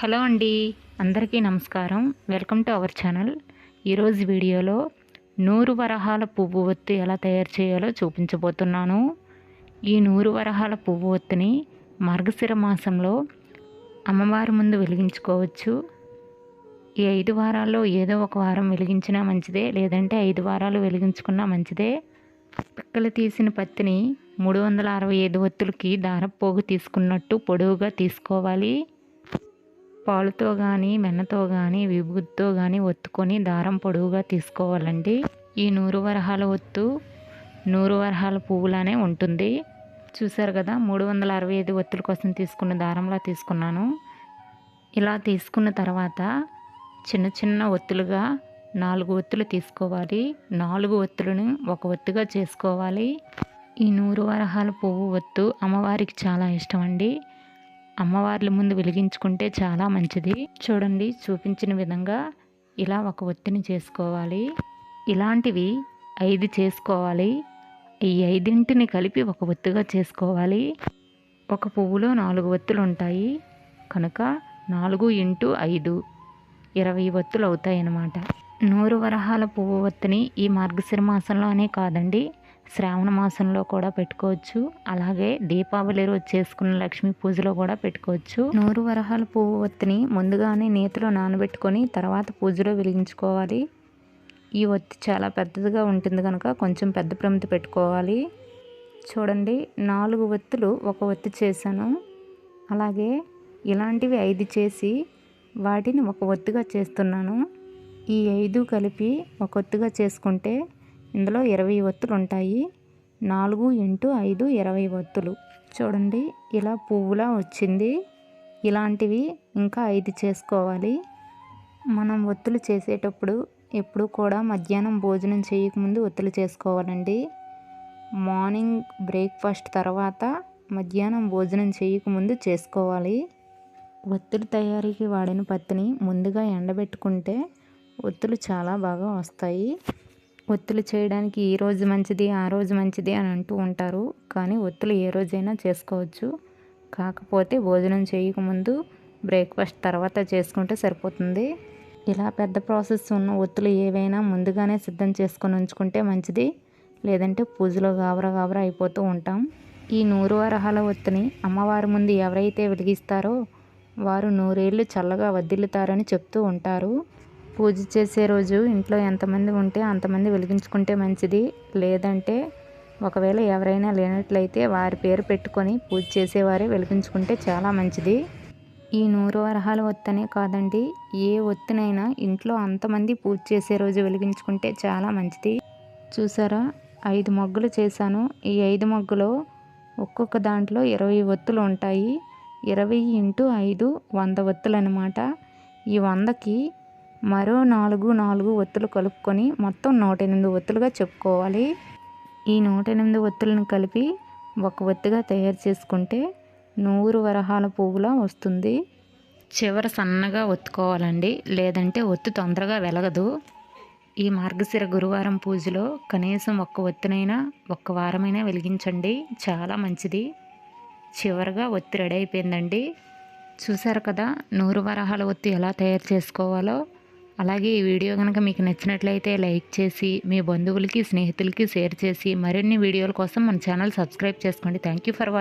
Hello అండి అందరికీ నమస్కారం. Welcome to our channel. ఈరోజు వీడియోలో నూరు వరహాల పువ్వు ఒత్తి ఎలా తయారు చేయాలో చూపించబోతున్నాను. ఈ నూరు వరహాల పువ్వు ఒత్తిని మార్గశిర మాసంలో అమ్మవారి ముందు వెలిగించుకోవచ్చు. ఈ ఐదు వారాల్లో ఏదో ఒక వారం వెలిగించినా మంచిదే లేదంటే ఐదు వారాలు వెలిగించుకున్నా మంచిదే. పిక్కలు తీసిన పత్తిని మూడు వందల అరవై ఐదు ఒత్తులకి దారపోగు తీసుకున్నట్టు పొడవుగా తీసుకోవాలి. పాలుతో కానీ వెన్నతో కానీ విభూతితో కానీ ఒత్తుకొని దారం పొడవుగా తీసుకోవాలండి. ఈ నూరు వరహాల ఒత్తు నూరు వరహాల పువ్వులానే ఉంటుంది. చూసారు కదా మూడు వందల అరవై ఐదు ఒత్తుల కోసం తీసుకున్న దారంలా తీసుకున్నాను. ఇలా తీసుకున్న తర్వాత చిన్న చిన్న ఒత్తులుగా నాలుగు ఒత్తులు తీసుకోవాలి. నాలుగు ఒత్తులను ఒక ఒత్తుగా చేసుకోవాలి. ఈ నూరు వరహాల పువ్వు ఒత్తు అమ్మవారికి చాలా ఇష్టం అండి అమ్మవార్ల ముందు వెలిగించుకుంటే చాలా మంచిది. చూడండి చూపించిన విధంగా ఇలా ఒక ఒత్తిని చేసుకోవాలి. ఇలాంటివి ఐదు చేసుకోవాలి. ఈ ఐదింటిని కలిపి ఒక ఒత్తుగా చేసుకోవాలి. ఒక పువ్వులో నాలుగు ఒత్తులు ఉంటాయి. కనుక నాలుగు ఇంటూ ఐదు ఇరవై ఒత్తులు అవుతాయి అన్నమాట నూరు వరహాల పువ్వు ఒత్తిని ఈ మార్గశిర మాసంలోనే కాదండి శ్రావణ మాసంలో కూడా పెట్టుకోవచ్చు. అలాగే దీపావళి రోజు చేసుకున్న లక్ష్మీ పూజలో కూడా పెట్టుకోవచ్చు. నూరు వరహాల పువ్వు ఒత్తిని ముందుగానే నేతిలో నానబెట్టుకొని తర్వాత పూజలో వెలిగించుకోవాలి. ఈ ఒత్తి చాలా పెద్దదిగా ఉంటుంది కనుక కొంచెం పెద్ద ప్రమితి పెట్టుకోవాలి. చూడండి నాలుగు ఒత్తులు ఒక ఒత్తి చేశాను. అలాగే ఇలాంటివి ఐదు చేసి వాటిని ఒక ఒత్తుగా చేస్తున్నాను. ఈ ఐదు కలిపి ఒక ఒత్తుగా చేసుకుంటే ఇందులో ఇరవై ఒత్తులు ఉంటాయి నాలుగు ఇంటూ ఐదు ఇరవై ఒత్తులు. చూడండి ఇలా పువ్వులా వచ్చింది. ఇలాంటివి ఇంకా ఐదు చేసుకోవాలి. మనం ఒత్తులు చేసేటప్పుడు ఎప్పుడు కూడా మధ్యాహ్నం భోజనం చేయకముందు ఒత్తులు చేసుకోవాలండి. మార్నింగ్ బ్రేక్ఫాస్ట్ తర్వాత మధ్యాహ్నం భోజనం చేయకముందు చేసుకోవాలి. ఒత్తులు తయారీకి వాడిన పత్తిని ముందుగా ఎండబెట్టుకుంటే ఒత్తులు చాలా బాగా వస్తాయి. ఒత్తులు చేయడానికి ఈ రోజు మంచిది ఆ రోజు మంచిది అని అంటూ ఉంటారు. కానీ ఒత్తులు ఏ రోజైనా చేసుకోవచ్చు. కాకపోతే భోజనం చేయకముందు బ్రేక్ఫాస్ట్ తర్వాత చేసుకుంటే సరిపోతుంది. ఇలా పెద్ద ప్రాసెస్ ఉన్న ఒత్తులు ఏవైనా ముందుగానే సిద్ధం చేసుకొని ఉంచుకుంటే మంచిది. లేదంటే పూజలో గాబరా గాబరా అయిపోతూ ఉంటాం. ఈ నూరు వరహాల ఒత్తిని అమ్మవారి ముందు ఎవరైతే వెలిగిస్తారో వారు నూరేళ్ళు చల్లగా వదిలుతారని చెప్తూ ఉంటారు. పూజ చేసే రోజు ఇంట్లో ఎంతమంది ఉంటే అంతమంది వెలిగించుకుంటే మంచిది. లేదంటే ఒకవేళ ఎవరైనా లేనట్లయితే వారి పేరు పెట్టుకొని పూజ చేసేవారే వెలిగించుకుంటే చాలా మంచిది. ఈ నూరు వరహాల ఒత్తనే కాదండి ఏ ఒత్తినైనా ఇంట్లో అంతమంది పూజ చేసే రోజు వెలిగించుకుంటే చాలా మంచిది. చూసారా? ఐదు మొగ్గులు చేశాను. ఈ ఐదు మొగ్గులో ఒక్కొక్క దాంట్లో ఇరవై ఒత్తులు ఉంటాయి. ఇరవై ఇంటూ ఐదు వంద ఒత్తులు అనమాట ఈ వందకి మరో నాలుగు నాలుగు ఒత్తులు కలుపుకొని మొత్తం నూట ఎనిమిది ఒత్తులుగా చెప్పుకోవాలి. ఈ నూట ఎనిమిది ఒత్తులను కలిపి ఒక ఒత్తిగా తయారు చేసుకుంటే నూరు వరహాల పువ్వులా వస్తుంది. చివర సన్నగా ఒత్తుకోవాలండి. లేదంటే ఒత్తు తొందరగా వెలగదు. ఈ మార్గశిర గురువారం పూజలో కనీసం ఒక్క ఒత్తినైనా ఒక్క వారమైనా వెలిగించండి. చాలా మంచిది. చివరగా ఒత్తి రెడీ అయిపోయిందండి. చూసారు కదా నూరు వరహాల ఒత్తి ఎలా తయారు చేసుకోవాలో? అలాగే ఈ వీడియో కనుక మీకు నచ్చినట్లయితే లైక్ చేసి మీ బంధువులకి స్నేహితులకి షేర్ చేసి మరిన్ని వీడియోల కోసం మన ఛానల్ సబ్స్క్రైబ్ చేసుకోండి. Thank you for watching